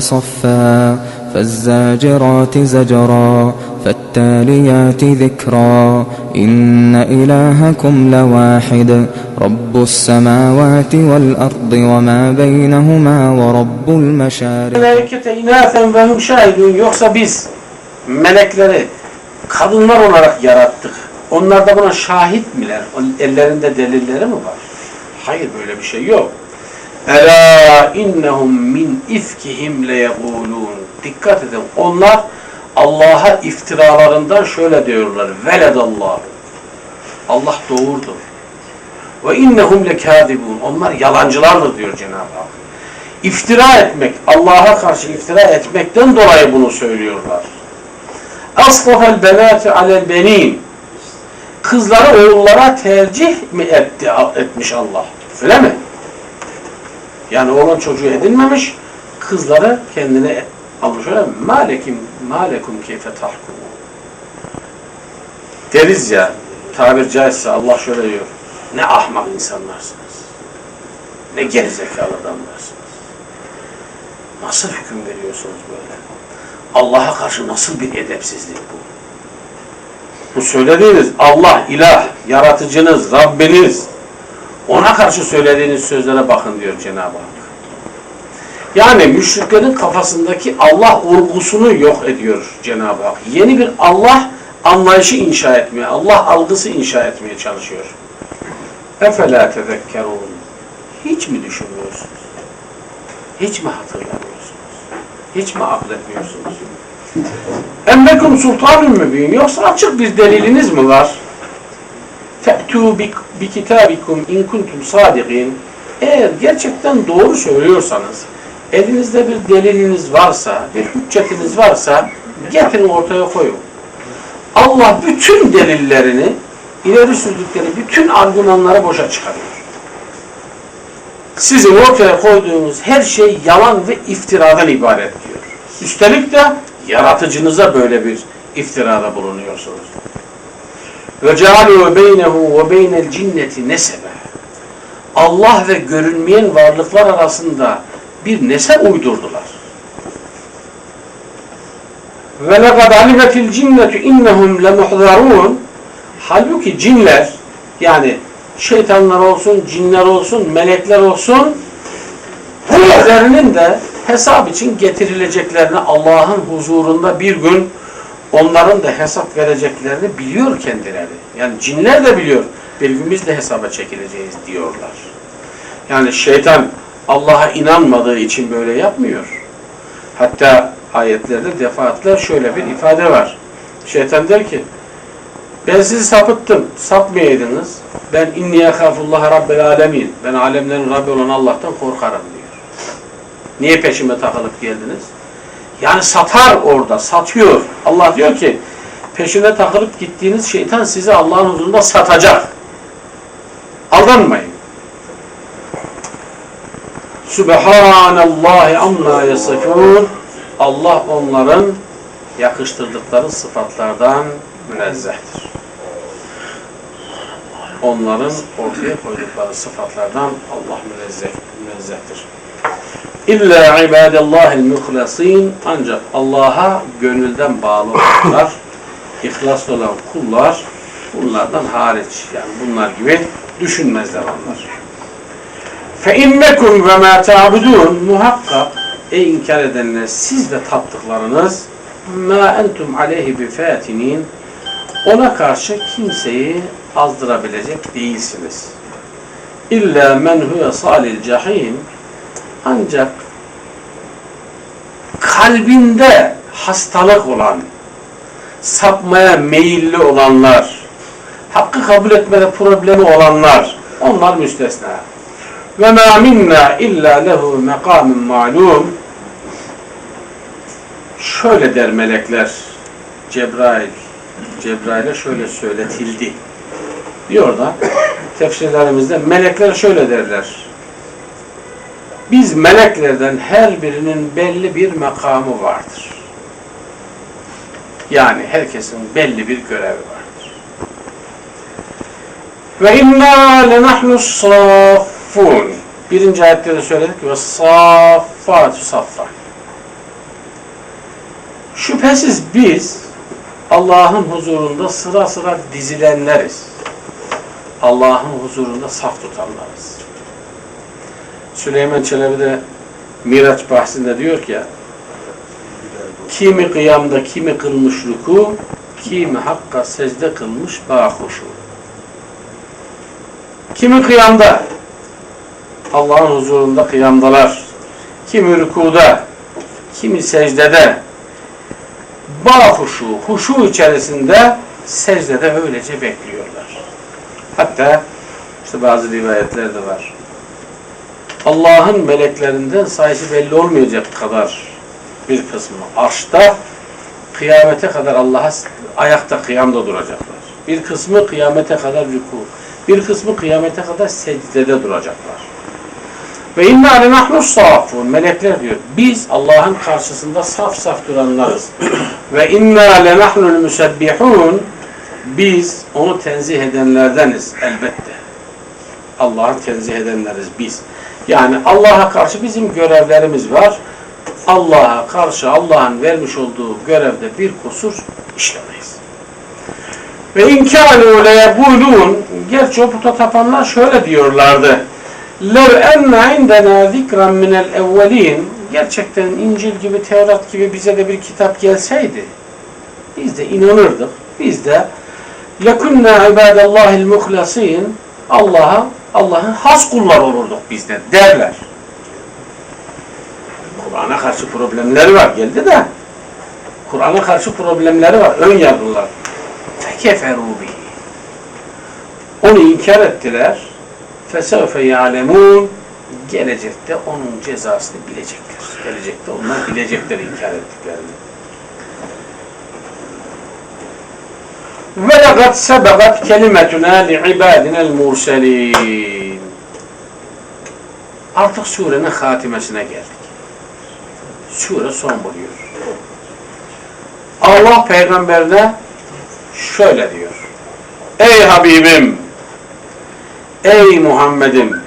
صفا فالزاجرات زجرا فالتاليات ذكرا إن إلهكم لواحد رب السماوات والأرض وما بينهما ورب المشارك Onlar da buna şahit miler? Ellerinde delilleri mi var? Hayır böyle bir şey yok. Ela innehum min ifkihim leyegulun. Dikkat edin. Onlar Allah'a iftiralarından şöyle diyorlar. Veledallah. Allah doğurdu. Ve innehum lekâdibun. Onlar yalancılardır diyor Cenab-ı Hak. İftira etmek, Allah'a karşı iftira etmekten dolayı bunu söylüyorlar. Asfafel benâti alel benin. Kızları oğullara tercih mi etti, etmiş Allah? Öyle mi? Yani oğlan çocuğu edinmemiş, kızları kendine almış öyle? Malekim, malekum keyfe tahkum. Deriz ya, tabir caizse Allah şöyle diyor. Ne ahmak insanlarsınız. Ne gerizekalı adamlarsınız. Nasıl hüküm veriyorsunuz böyle? Allah'a karşı nasıl bir edepsizlik bu? Bu söylediğiniz Allah, ilah, yaratıcınız, Rabbiniz. Ona karşı söylediğiniz sözlere bakın diyor Cenab-ı Hak. Yani müşriklerin kafasındaki Allah olgusunu yok ediyor Cenab-ı Hak. Yeni bir Allah anlayışı inşa etmeye, Allah algısı inşa etmeye çalışıyor. Efela tezekkerun. Hiç mi düşünmüyorsunuz? Hiç mi hatırlamıyorsunuz? Hiç mi akletmiyorsunuz? Emmekum sultanun mübin. Yoksa açık bir deliliniz mi var? Bi kitabikum in kuntum sadiqin. Eğer gerçekten doğru söylüyorsanız, elinizde bir deliliniz varsa, bir hüccetiniz varsa getirin ortaya koyun. Allah bütün delillerini, ileri sürdükleri bütün argümanları boşa çıkarıyor. Sizin ortaya koyduğunuz her şey yalan ve iftiradan ibaret diyor. Üstelik de yaratıcınıza böyle bir iftirada bulunuyorsunuz. Ve cealu beynehu ve beynel cinneti nesebe. Allah ve görünmeyen varlıklar arasında bir nesep uydurdular. Ve lekad alimetil cinnetu innehum lemuhzarun. Halbuki cinler yani şeytanlar olsun, cinler olsun, melekler olsun üzerinin de hesap için getirileceklerini Allah'ın huzurunda bir gün onların da hesap vereceklerini biliyor kendileri. Yani cinler de biliyor. Bir gün biz de hesaba çekileceğiz diyorlar. Yani şeytan Allah'a inanmadığı için böyle yapmıyor. Hatta ayetlerde defaatler şöyle bir ifade var. Şeytan der ki ben sizi sapıttım. Sapmayaydınız. Ben inniye kafullah rabbel alemin. Ben alemlerin Rabbi olan Allah'tan korkarım diyor. Niye peşime takılıp geldiniz? Yani satar orada, satıyor. Allah diyor ki peşine takılıp gittiğiniz şeytan sizi Allah'ın huzurunda satacak. Aldanmayın. Subhanallahi amma yasifun. Allah onların yakıştırdıkları sıfatlardan münezzehtir. Onların ortaya koydukları sıfatlardan Allah münezzeh, münezzehtir. İlla ibadallahil muhlasin ancak Allah'a gönülden bağlı olanlar, ihlaslı olan kullar bunlardan hariç. Yani bunlar gibi düşünmezler onlar. Fe innekum ve ma ta'budun. Muhakkak ey inkar edenler siz ve taptıklarınız ma entum aleyhi bifatinin ona karşı kimseyi azdırabilecek değilsiniz. İlla men huve salil cahim ancak kalbinde hastalık olan, sapmaya meyilli olanlar, hakkı kabul etmede problemi olanlar, onlar müstesna. Ve ma minna illa lehu mekamun ma'lum. Şöyle der melekler, Cebrail, Cebrail'e şöyle söyletildi. Diyor da tefsirlerimizde melekler şöyle derler. Biz meleklerden her birinin belli bir makamı vardır. Yani herkesin belli bir görevi vardır. Ve inna lenahnu saffun. Birinci ayette de söyledik ve saffatu saffa. Şüphesiz biz Allah'ın huzurunda sıra sıra dizilenleriz. Allah'ın huzurunda saf tutanlarız. Süleyman Çelebi de Miraç bahsinde diyor ki kimi kıyamda kimi kılmış ruku, kimi hakka secde kılmış bahuşu. Kimi kıyamda Allah'ın huzurunda kıyamdalar. Kimi rükuda, kimi secdede bahuşu, huşu içerisinde secdede öylece bekliyorlar. Hatta işte bazı rivayetler de var. Allah'ın meleklerinden sayısı belli olmayacak kadar bir kısmı arşta kıyamete kadar Allah'a ayakta kıyamda duracaklar. Bir kısmı kıyamete kadar rüku, bir kısmı kıyamete kadar secdede duracaklar. Ve inna lenahnu safun. Melekler diyor. Biz Allah'ın karşısında saf saf duranlarız. Ve inna lenahnul musebbihun. Biz onu tenzih edenlerdeniz elbette. Allah'ı tenzih edenleriz biz. Yani Allah'a karşı bizim görevlerimiz var. Allah'a karşı Allah'ın vermiş olduğu görevde bir kusur işlemeyiz. Ve inkâlu leyebulûn Gerçi o puta tapanlar şöyle diyorlardı. Lev enne indena zikran minel evvelin Gerçekten İncil gibi, Tevrat gibi bize de bir kitap gelseydi biz de inanırdık. Biz de lekunna ibadallahil muhlasin Allah'a Allah'ın has kulları olurduk bizde derler. Kur'an'a karşı problemleri var geldi de Kur'an'a karşı problemleri var. Ön yargılar. Fekeferu Onu inkar ettiler. Fesevfe ya'lemun gelecekte onun cezasını bilecekler. Gelecekte onlar bilecekler inkar ettiklerini. وَلَقَدْ سَبَقَتْ كَلِمَتُنَا لِعِبَادِنَا الْمُرْسَلِينَ Artık surenin hatimesine geldik. Sure son buluyor. Allah peygamberine şöyle diyor. Ey Habibim, ey Muhammed'im,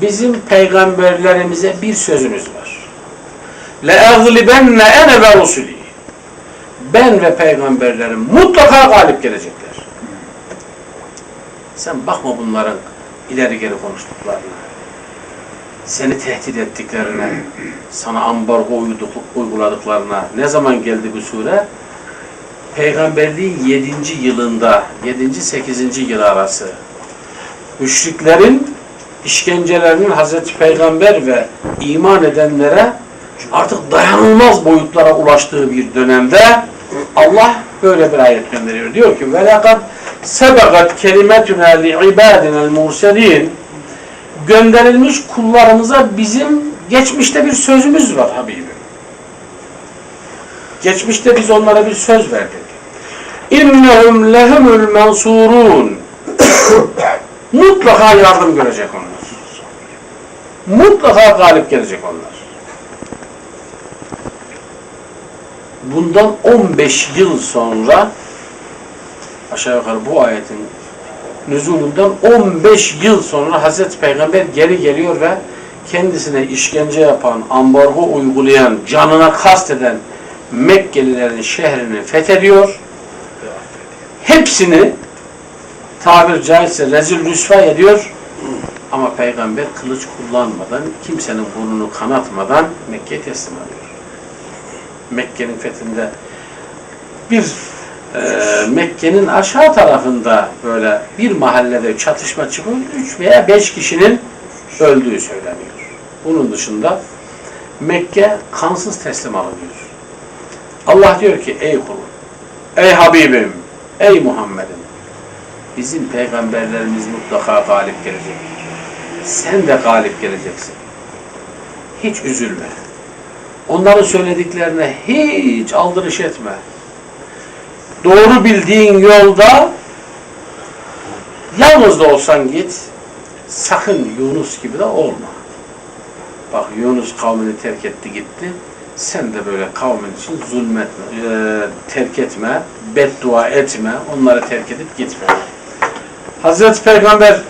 bizim peygamberlerimize bir sözümüz var. لَاَغْلِبَنَّ اَنَ ve رُسُلِي ben ve peygamberlerim mutlaka galip gelecekler. Sen bakma bunların ileri geri konuştuklarına. Seni tehdit ettiklerine, sana ambargo uyguladıklarına. Ne zaman geldi bu sure? Peygamberliğin 7. yılında, 7. 8. yıl arası müşriklerin işkencelerinin Hazreti Peygamber ve iman edenlere artık dayanılmaz boyutlara ulaştığı bir dönemde Allah böyle bir ayet gönderiyor. Diyor ki velakad sebegat kelimetuna li ibadinel murselin gönderilmiş kullarımıza bizim geçmişte bir sözümüz var Habibim. Geçmişte biz onlara bir söz verdik. İnnehum lehumul mensurun Mutlaka yardım görecek onlar. Mutlaka galip gelecek onlar. Bundan 15 yıl sonra aşağı yukarı bu ayetin nüzulundan 15 yıl sonra Hazreti Peygamber geri geliyor ve kendisine işkence yapan, ambargo uygulayan, canına kasteden Mekkelilerin şehrini fethediyor. Hepsini tabir caizse rezil rüsva ediyor. Ama peygamber kılıç kullanmadan, kimsenin burnunu kanatmadan Mekke'ye teslim alıyor. Mekke'nin fethinde bir e, Mekke'nin aşağı tarafında böyle bir mahallede çatışma çıkıyor. Üç veya beş kişinin öldüğü söyleniyor. Bunun dışında Mekke kansız teslim alınıyor. Allah diyor ki ey kulum, ey Habibim, ey Muhammed'im bizim peygamberlerimiz mutlaka galip gelecek. Sen de galip geleceksin. Hiç üzülme. Onların söylediklerine hiç aldırış etme. Doğru bildiğin yolda yalnız da olsan git. Sakın Yunus gibi de olma. Bak Yunus kavmini terk etti gitti. Sen de böyle kavmin için zulmetme, e, terk etme, beddua etme, onları terk edip gitme. Hazreti Peygamber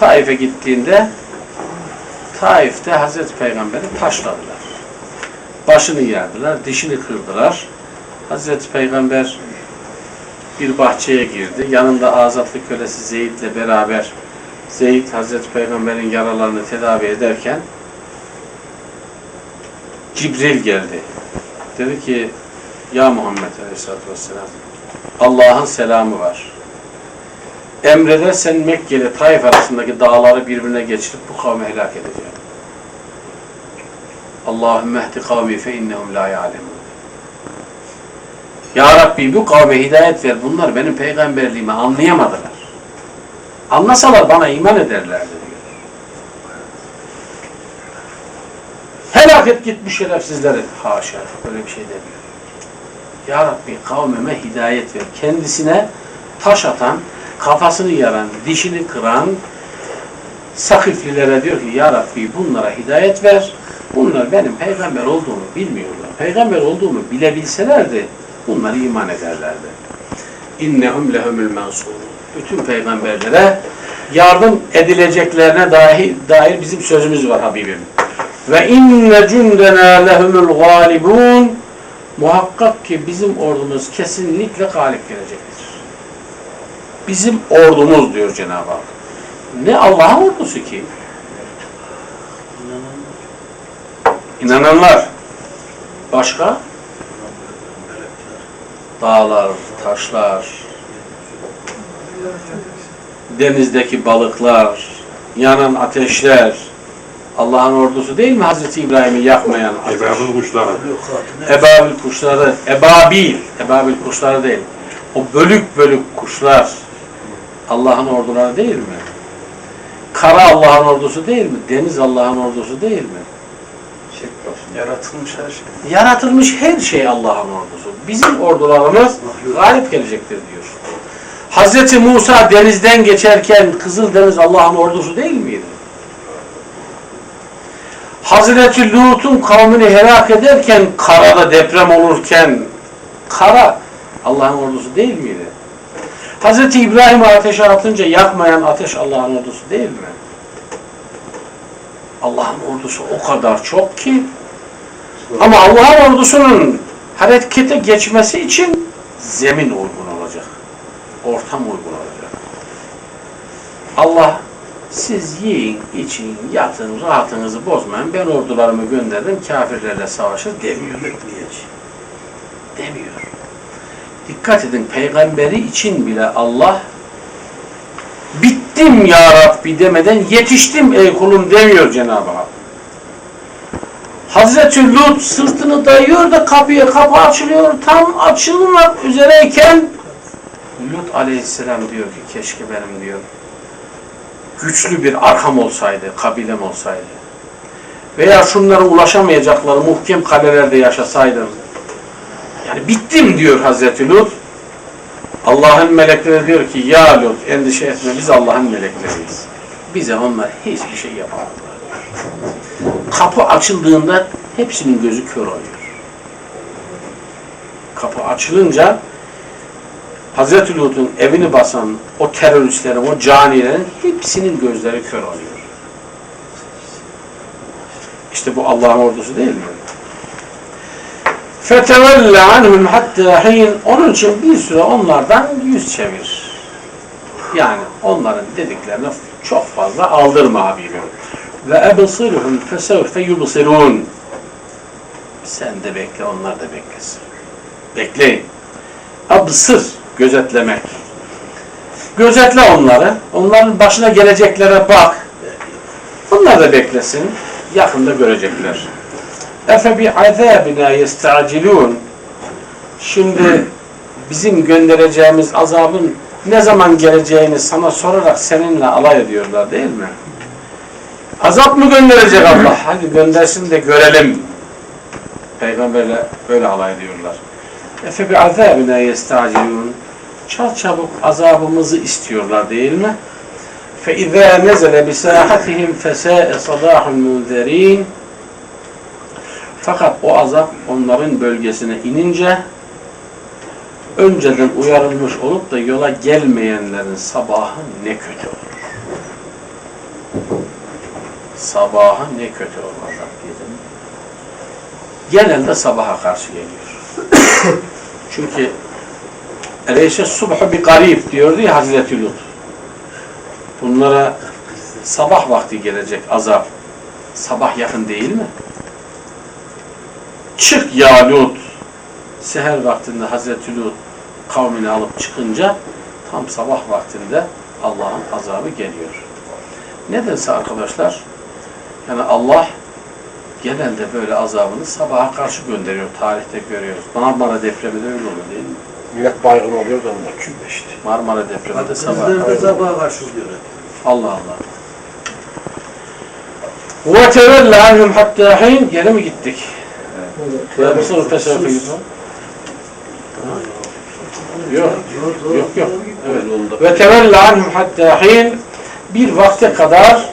Taif'e gittiğinde Taif'te Hazreti Peygamber'i taşladılar. Başını yerdiler, dişini kırdılar. Hazreti Peygamber bir bahçeye girdi. Yanında azatlı kölesi Zeyd'le beraber Zeyd Hazreti Peygamber'in yaralarını tedavi ederken Cibril geldi. Dedi ki Ya Muhammed Aleyhisselatü Vesselam Allah'ın selamı var. Emredersen Mekke ile Taif arasındaki dağları birbirine geçirip bu kavmi helak edeceğim. Allahümme ehdi kavmi fe innehum la ya'lemun. Ya Rabbi bu kavme hidayet ver. Bunlar benim peygamberliğimi anlayamadılar. Anlasalar bana iman ederlerdi diyor. Helak et git bu şerefsizleri. Haşa böyle bir şey demiyor. Ya Rabbi kavmime hidayet ver. Kendisine taş atan, kafasını yaran, dişini kıran Sakiflilere diyor ki Ya Rabbi bunlara hidayet ver. Bunlar benim peygamber olduğumu bilmiyorlar. Peygamber olduğumu bilebilselerdi bunlar iman ederlerdi. İnnehum lehumul mansur. Bütün peygamberlere yardım edileceklerine dahi, dair bizim sözümüz var Habibim. Ve inne cündena lehumul galibun. Muhakkak ki bizim ordumuz kesinlikle galip gelecektir. Bizim ordumuz diyor Cenab-ı Hak. Ne Allah'ın ordusu ki? İnananlar. Başka? Dağlar, taşlar, denizdeki balıklar, yanan ateşler, Allah'ın ordusu değil mi Hazreti İbrahim'i yakmayan ateş? Ebrahim'in kuşları. Ebabil kuşları, ebabil, ebabil kuşları değil. O bölük bölük kuşlar Allah'ın orduları değil mi? Kara Allah'ın ordusu değil mi? Deniz Allah'ın ordusu değil mi? Yaratılmış her şey. Yaratılmış her şey Allah'ın ordusu. Bizim ordularımız galip gelecektir diyor. Hazreti Musa denizden geçerken Kızıldeniz Allah'ın ordusu değil miydi? Hazreti Lut'un kavmini helak ederken karada deprem olurken kara Allah'ın ordusu değil miydi? Hazreti İbrahim'i ateşe atınca yakmayan ateş Allah'ın ordusu değil mi? Allah'ın ordusu o kadar çok ki ama Allah'ın ordusunun harekete geçmesi için zemin uygun olacak. Ortam uygun olacak. Allah siz yiyin, için, yatın, rahatınızı bozmayın. Ben ordularımı gönderdim, kafirlerle savaşır demiyor. Demiyor. Dikkat edin, peygamberi için bile Allah bittim ya Rabbi demeden yetiştim ey kulum demiyor Cenab-ı Hak. Hazreti Lut sırtını dayıyor da kapıya kapı açılıyor. Tam açılmak üzereyken Lut aleyhisselam diyor ki keşke benim diyor güçlü bir arkam olsaydı, kabilem olsaydı. Veya şunlara ulaşamayacakları muhkem kalelerde yaşasaydım. Yani bittim diyor Hazreti Lut. Allah'ın melekleri diyor ki ya Lut endişe etme biz Allah'ın melekleriyiz. Bize onlar hiçbir şey yapamadılar Kapı açıldığında hepsinin gözü kör oluyor. Kapı açılınca Hazreti Lut'un evini basan o teröristlerin, o canilerin hepsinin gözleri kör oluyor. İşte bu Allah'ın ordusu değil mi? فَتَوَلَّ عَنْهُمْ حَتَّى حِينَ Onun için bir süre onlardan yüz çevir. Yani onların dediklerine çok fazla aldırma Habibim. Ve ebsirhum fesevfe yubsirun. Sen de bekle, onlar da beklesin. Bekleyin. Absır, gözetlemek. Gözetle onları. Onların başına geleceklere bak. Onlar da beklesin. Yakında görecekler. Efe bi azabina yestacilun. Şimdi bizim göndereceğimiz azabın ne zaman geleceğini sana sorarak seninle alay ediyorlar değil mi? Azap mı gönderecek Allah? Hadi göndersin de görelim. Peygamberle böyle alay ediyorlar. Efe bi azabina yestacilun. Çal çabuk azabımızı istiyorlar değil mi? Fe izâ nezele bi fesâe sadâhul munzerîn. Fakat o azap onların bölgesine inince önceden uyarılmış olup da yola gelmeyenlerin sabahı ne kötü olur. Sabahı ne kötü olur azap dedim. Genelde sabaha karşı geliyor. Çünkü Eleyse subhu bir garip diyordu ya Hazreti Lut. Bunlara sabah vakti gelecek azap. Sabah yakın değil mi? Çık ya Lut. Seher vaktinde Hazreti Lut kavmini alıp çıkınca tam sabah vaktinde Allah'ın azabı geliyor. Nedense arkadaşlar yani Allah genelde böyle azabını sabaha karşı gönderiyor. Tarihte görüyoruz. Marmara depremi de öyle oldu değil mi? Millet baygın oluyor da onlar külle işte. Marmara depremi de sabah. Bizler de sabaha karşı diyor. Allah Allah. Ve tevelle anhum hatta hin geri mi gittik? Ve bu soru fesefeyi Yok. Yok yok. Evet. Ve tevelle anhum hatta hin bir vakte kadar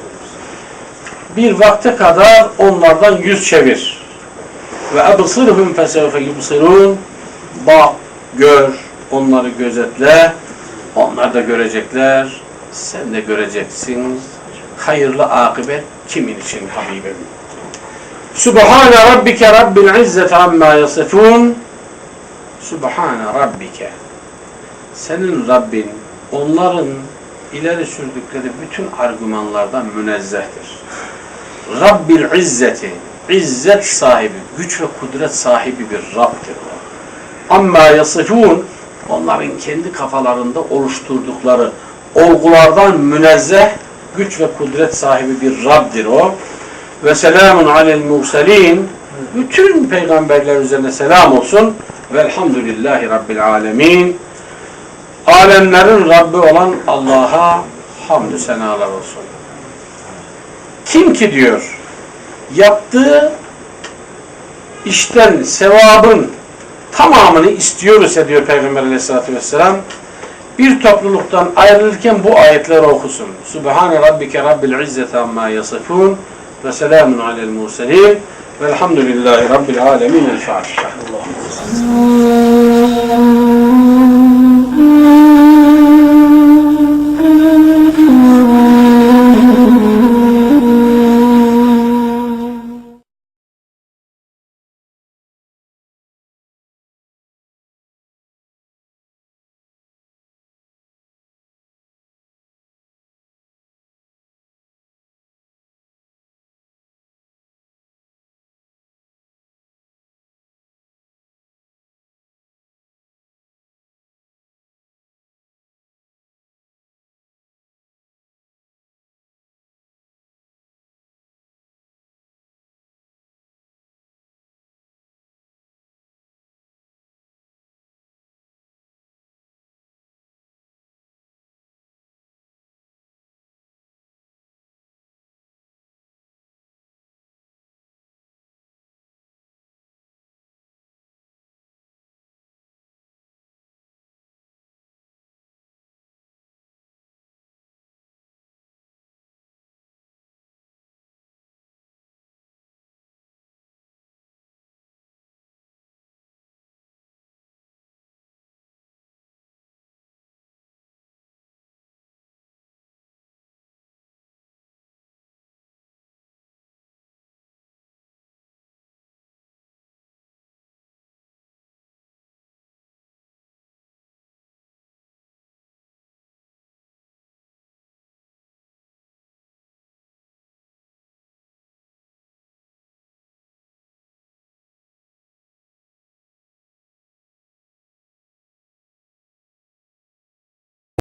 bir vakte kadar onlardan yüz çevir. Ve ebsirhum fesevfe yubsirun bak, gör, onları gözetle. Onlar da görecekler. Sen de göreceksin. Hayırlı akıbet kimin için Habibim? Subhane Rabbike Rabbil İzzet amma yasifun. Subhane Rabbike. Senin Rabbin onların ileri sürdükleri bütün argümanlardan münezzehtir. Rabbil İzzeti. İzzet sahibi, güç ve kudret sahibi bir Rabbdir o. Amma yasifun onların kendi kafalarında oluşturdukları olgulardan münezzeh, güç ve kudret sahibi bir Rab'dir o. Ve selamun alel murselin bütün peygamberler üzerine selam olsun. Velhamdülillahi Rabbil alemin. Alemlerin Rabbi olan Allah'a hamdü senalar olsun. Kim ki diyor yaptığı işten sevabın tamamını istiyoruz diyor Peygamber aleyhissalatü vesselam bir topluluktan ayrılırken bu ayetleri okusun. Subhane rabbike rabbil izzete amma yasifun ve selamun alel muselin velhamdülillahi rabbil alemin el Fatiha.